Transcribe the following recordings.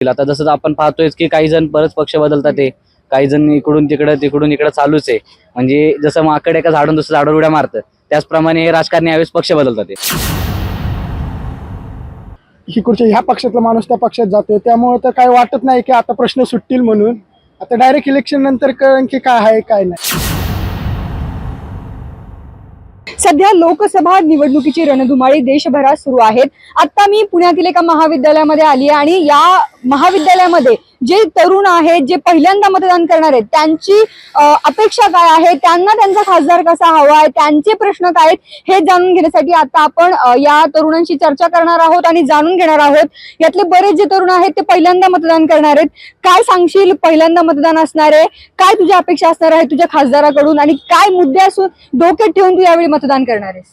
आता जसं आपण पाहतोय की काही जण बरंच पक्ष बदलतात ते काही जण इकडून तिकडं तिकडून इकडं चालूच आहे. म्हणजे जसं माकड एका झाडून दुसरं झाडून उड्या मारतं. त्याचप्रमाणे हे राजकारणी यावेळेस पक्ष बदलतात इकडच्या ह्या पक्षातला माणूस त्या पक्षात जातोय. त्यामुळे तर काय वाटत नाही की आता प्रश्न सुटतील म्हणून. आता डायरेक्ट इलेक्शन नंतर कारण की काय आहे काय नाही. सध्या लोकसभा निवडणुकीची रणधुमाळी देशभरात सुरू आहेत. आता मी पुण्यातील एका महाविद्यालयामध्ये आली आहे आणि या महाविद्यालयामध्ये जे तरुण आहेत जे पहिल्यांदा मतदान करणार आहेत त्यांची अपेक्षा काय आहे? त्यांना त्यांचा खासदार कसा हवा आहे? त्यांचे प्रश्न काय आहेत? हे जाणून घेण्यासाठी आता आपण या तरुणांशी चर्चा करणार आहोत आणि जाणून घेणार आहोत. यातले बरेच जे तरुण आहेत ते पहिल्यांदा मतदान करणार आहेत. काय सांगशील? पहिल्यांदा मतदान असणार आहे. काय तुझ्या अपेक्षा असणार आहे तुझ्या खासदाराकडून? आणि काय मुद्दे असून डोक्यात ठेवून तू यावेळी मतदान करणार आहेस?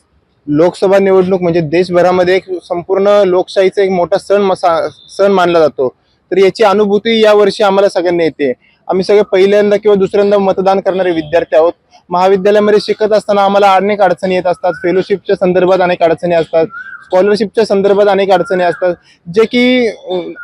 लोकसभा निवडणूक म्हणजे देशभरामध्ये एक संपूर्ण लोकशाहीचा एक मोठा सण मसा सण मानला जातो. तर याची अनुभूती या वर्षी आम्हाला सगळ्यांना येते. आम्ही सगळे पहिल्यांदा किंवा दुसऱ्यांदा मतदान करणारे विद्यार्थी आहोत. महाविद्यालयामध्ये शिकत असताना आम्हाला अनेक अडचणी येत असतात. फेलोशिपच्या संदर्भात अनेक अडचणी असतात. स्कॉलरशिपच्या संदर्भात अनेक अडचणी असतात. जे की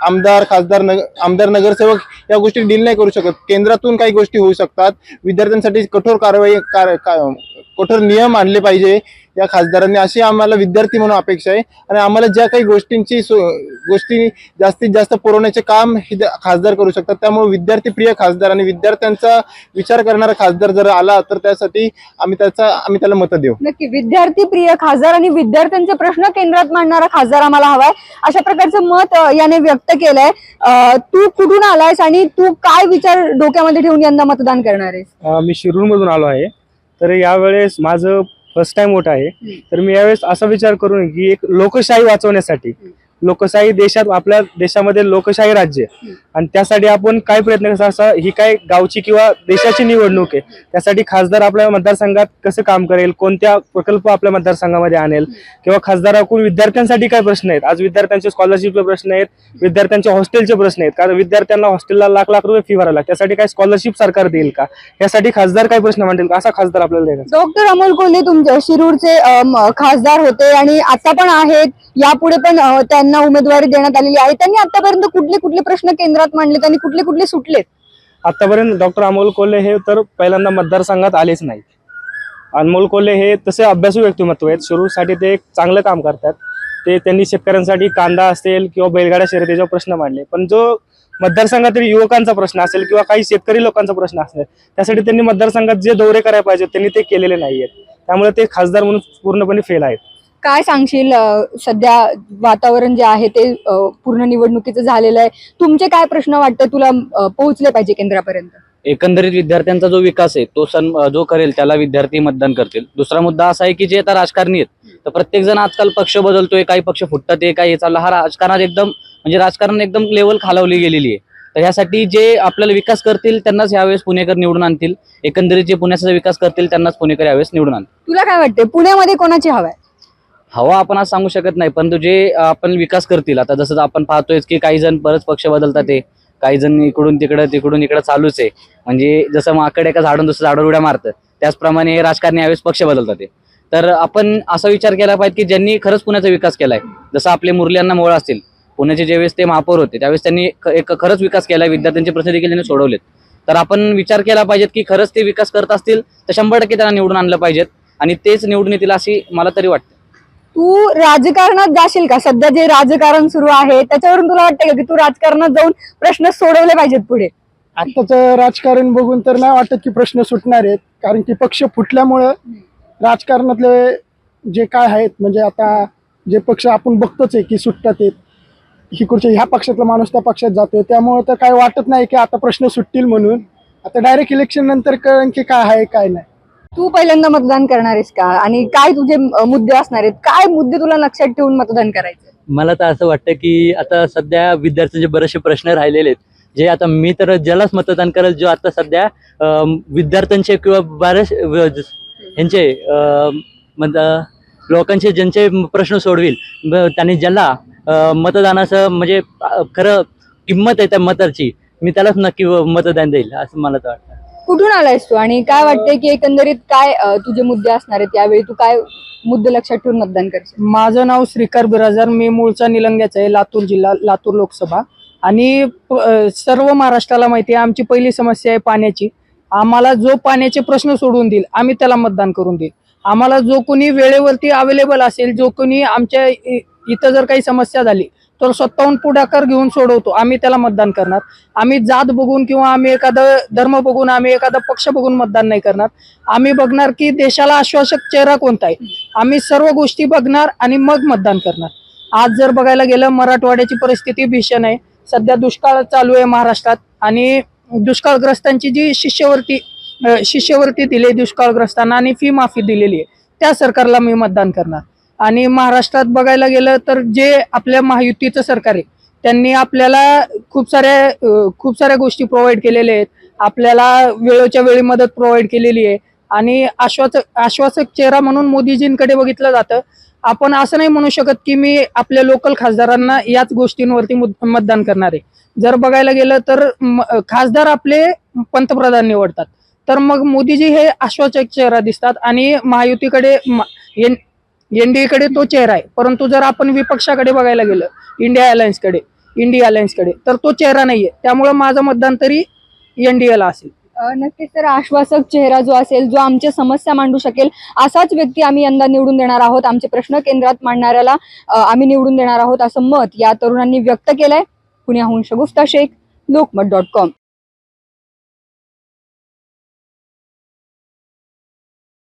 आमदार खासदार नग आमदार नगरसेवक या गोष्टी डील नाही करू शकत. केंद्रातून काही गोष्टी होऊ शकतात. विद्यार्थ्यांसाठी कठोर कारवाई कार का- कठोर नियम आणले पाहिजे. या खासदारांनी अशी आम्हाला विद्यार्थी म्हणून अपेक्षा आहे. आणि आम्हाला ज्या काही गोष्टींची सो- गोष्टी जास्तीत जास्त पुरवण्याचे काम हे खासदार करू शकतात. त्यामुळे विद्यार्थी प्रिय खासदार आणि विद्यार्थ्यांचा विचार करणारा खासदार जर आला तर त्यासाठी आम्ही त्याचा आम्ही त्याला मतं देऊ. नक्की विद्यार्थी प्रिय खासदार आणि विद्यार्थ्यांचे प्रश्न केंद्रात मांडणारा खासदार आम्हाला हवाय अशा प्रकारचं मत याने व्यक्त केलंय. तू कुठून आलायस आणि तू काय विचार डोक्यामध्ये ठेवून यंदा मतदान करणार आहेस? मी शिरूरमधून आलो आहे. तर यावेळेस माझं फर्स्ट टाइम वोट आहे. तर मी यावेळेस असा विचार करून की एक लोकशाही वाचवण्यासाठी. लोकशाही देशात आपल्या देशामध्ये लोकशाही राज्य. आणि त्यासाठी आपण काय प्रयत्न करायचा असा ही काय गावची किंवा देशाची निवडणूक आहे. त्यासाठी खासदार आपल्या मतदारसंघात कसं काम करेल? कोणत्या प्रकल्प आपल्या मतदारसंघामध्ये आणेल? किंवा खासदाराकडून विद्यार्थ्यांसाठी काय प्रश्न आहेत? आज विद्यार्थ्यांचे स्कॉलरशिपचे प्रश्न आहेत विद्यार्थ्यांच्या हॉस्टेलचे प्रश्न आहेत. कारण विद्यार्थ्यांना हॉस्टेलला लाख लाख रुपये फी भरायला त्यासाठी काय स्कॉलरशिप सरकार देईल का? यासाठी खासदार काय प्रश्न मांडेल का असा खासदार आपल्याला द्यायचा डॉक्टर अमोल कोल्हे तुमच्या शिरूरचे खासदार होते आणि आता पण आहेत. यापुढे पण त्यांना उमेदवारी देण्यात आलेली आहे. त्यांनी आतापर्यंत कुठले कुठले प्रश्न केंद्र केंद्रात मांडलेत आणि कुठले कुठले सुटलेत? आतापर्यंत डॉक्टर अमोल कोल्हे हे तर पहिल्यांदा मतदारसंघात आलेच नाहीत. अनमोल कोल्हे हे तसे अभ्यासू व्यक्तिमत्व आहेत. सुरूसाठी ते एक चांगलं काम करतात. ते त्यांनी शेतकऱ्यांसाठी कांदा असेल किंवा बैलगाड्या शर्यतीचे प्रश्न मांडले पण जो मतदारसंघातील युवकांचा प्रश्न असेल किंवा काही शेतकरी लोकांचा प्रश्न असेल त्यासाठी त्यांनी मतदारसंघात जे दौरे करायला पाहिजे त्यांनी ते केलेले नाहीयेत. त्यामुळे ते खासदार म्हणून पूर्णपणे फेल आहेत. काय सांगशील सध्या वातावरण जे आहे ते पूर्ण निवडणुकीचं झालेलं आहे? तुमचे काय प्रश्न वाटतं तुला पोहोचले पाहिजे केंद्रापर्यंत? एकंदरीत विद्यार्थ्यांचा जो विकास आहे तो सण जो करेल त्याला विद्यार्थी मतदान करतील. दुसरा मुद्दा असा आहे की जे आता राजकारणी आहेत तर प्रत्येक जण आजकाल पक्ष बदलतोय काही पक्ष फुटतात आहे काही हे चाललं. हा राजकारणात एकदम म्हणजे राजकारण एकदम लेवल खालावली गेलेली आहे. तर ह्यासाठी जे आपल्याला विकास करतील त्यांनाच यावेळेस पुणेकर निवडून आणतील. एकंदरीत जे पुण्याचा विकास करतील त्यांनाच पुणेकर यावेळेस निवडून आणतील. तुला काय वाटते पुण्यामध्ये कोणाची हवा आहे? हवा आपण आज सांगू शकत नाही परंतु जे आपण विकास करतील आता जसं आपण पाहतोय की काही जण बरंच पक्ष बदलतात ते काही जण इकडून तिकडं तिकडून इकडं चालूच आहे. म्हणजे जसं माकड एका झाडून दुसरं झाडून उड्या मारतं त्याचप्रमाणे हे राजकारणी यावेळेस पक्ष बदलतात ते तर आपण असा विचार केला पाहिजे की ज्यांनी खरंच पुण्याचा विकास केलाय जसं आपले मुरल्यांना मोळ असतील पुण्याचे ज्यावेळेस ते महापौर होते त्यावेळेस त्यांनी एक खरंच विकास केलाय विद्यार्थ्यांचे प्रश्न देखील त्यांनी सोडवलेत. तर आपण विचार केला पाहिजेत की खरंच ते विकास करत असतील तर शंभर टक्के त्यांना निवडून आणलं पाहिजेत आणि तेच निवडून येतील अशी मला तरी वाटतं. तू राजकारणात जाशील का? सध्या जे राजकारण सुरू आहे त्याच्यावरून तुला वाटतं का की तू राजकारणात जाऊन प्रश्न सोडवले पाहिजेत पुढे? आत्ताचं राजकारण बघून तर नाही वाटत की प्रश्न सुटणार आहेत. कारण की पक्ष फुटल्यामुळं राजकारणातले जे काय आहेत म्हणजे आता जे पक्ष आपण बघतोच आहे की सुटतात आहेत. इकडच्या ह्या पक्षातला माणूस त्या पक्षात जातोय. त्यामुळे तर काय वाटत नाही की आता प्रश्न सुटतील म्हणून. आता डायरेक्ट इलेक्शन नंतर कळण की काय आहे काय नाही. तू पहिल्यांदा मतदान करणार आहेस का? आणि काय तुझे मुद्दे असणार आहेत? काय मुद्दे तुला लक्षात ठेवून मतदान करायचं मला तर असं वाटतं की आता सध्या विद्यार्थ्यांचे बरेचसे प्रश्न राहिलेले आहेत जे आता मी तर ज्यालाच मतदान करेल जो आता सध्या विद्यार्थ्यांचे किंवा बरेच ह्यांचे अं, मत लोकांचे ज्यांचे प्रश्न सोडविल त्यांनी ज्याला मतदानाचं म्हणजे खरं किंमत आहे त्या मताची मी त्यालाच नक्की मतदान देईल असं मला तर वाटतं. कुठून आलायस तू? आणि काय वाटतंय की एकंदरीत काय तुझे मुद्दे असणार आहेत? यावेळी तू काय मुद्दे लक्षात ठेवून मतदान करशील? माझं नाव श्रीकर बिराजर मी मूळचा निलंग्याचा आहे लातूर जिल्हा लातूर लोकसभा. आणि प- अ, सर्व महाराष्ट्राला माहिती आहे आमची पहिली समस्या आहे पाण्याची. आम्हाला जो पाण्याचे प्रश्न सोडून देईल आम्ही त्याला मतदान करून देईल. आम्हाला जो कोणी वेळेवरती अवेलेबल असेल जो कोणी आमच्या इ- इथं जर काही समस्या झाली तर स्वतःहून पुढाकार घेऊन सोडवतो. आम्ही त्याला मतदान करणार. आम्ही जात बघून किंवा आम्ही एखादा धर्म बघून आम्ही एखादा पक्ष बघून मतदान नाही करणार. आम्ही बघणार की देशाला आश्वासक चेहरा कोणता आहे? आम्ही सर्व गोष्टी बघणार आणि मग मतदान करणार. आज जर बघायला गेलं मराठवाड्याची परिस्थिती भीषण आहे. सध्या दुष्काळ चालू आहे महाराष्ट्रात आणि दुष्काळग्रस्तांची जी शिष्यवृत्ती शिष्यवृत्ती दिली आहे दुष्काळग्रस्तांना आणि फी माफी दिलेली आहे त्या सरकारला मी मतदान करणार. आणि महाराष्ट्रात बघायला गेलं तर जे आपल्या महायुतीचं सरकार आहे त्यांनी आपल्याला खूप साऱ्या खूप साऱ्या गोष्टी प्रोव्हाइड केलेल्या आहेत. आपल्याला वेळोच्या वेळी मदत प्रोव्हाइड केलेली आहे. आणि आश्वासक आश्वासक चेहरा म्हणून मोदीजींकडे बघितलं जातं. आपण असं नाही म्हणू शकत की मी आपल्या लोकल खासदारांना याच गोष्टींवरती मतदान करणार आहे. जर बघायला गेलं तर खासदार आपले पंतप्रधान निवडतात. तर मग मोदीजी हे आश्वासक चेहरा दिसतात आणि महायुतीकडे एनडीएकडे तो चेहरा आहे. परंतु जर आपण विपक्षाकडे बघायला गेलं इंडिया अलायन्सकडे इंडिया अलायन्सकडे तर तो चेहरा नाहीये. त्यामुळे माझं मतदान तरी एनडीएला असेल. नक्कीच तर आश्वासक चेहरा जो असेल जो आमच्या समस्या मांडू शकेल असाच व्यक्ती आम्ही यंदा निवडून देणार आहोत. आमचे प्रश्न केंद्रात मांडणाऱ्याला आम्ही निवडून देणार आहोत असं मत या तरुणांनी व्यक्त केलंय. पुण्याहून शगुफ्ता शेख लोकमत डॉट कॉम.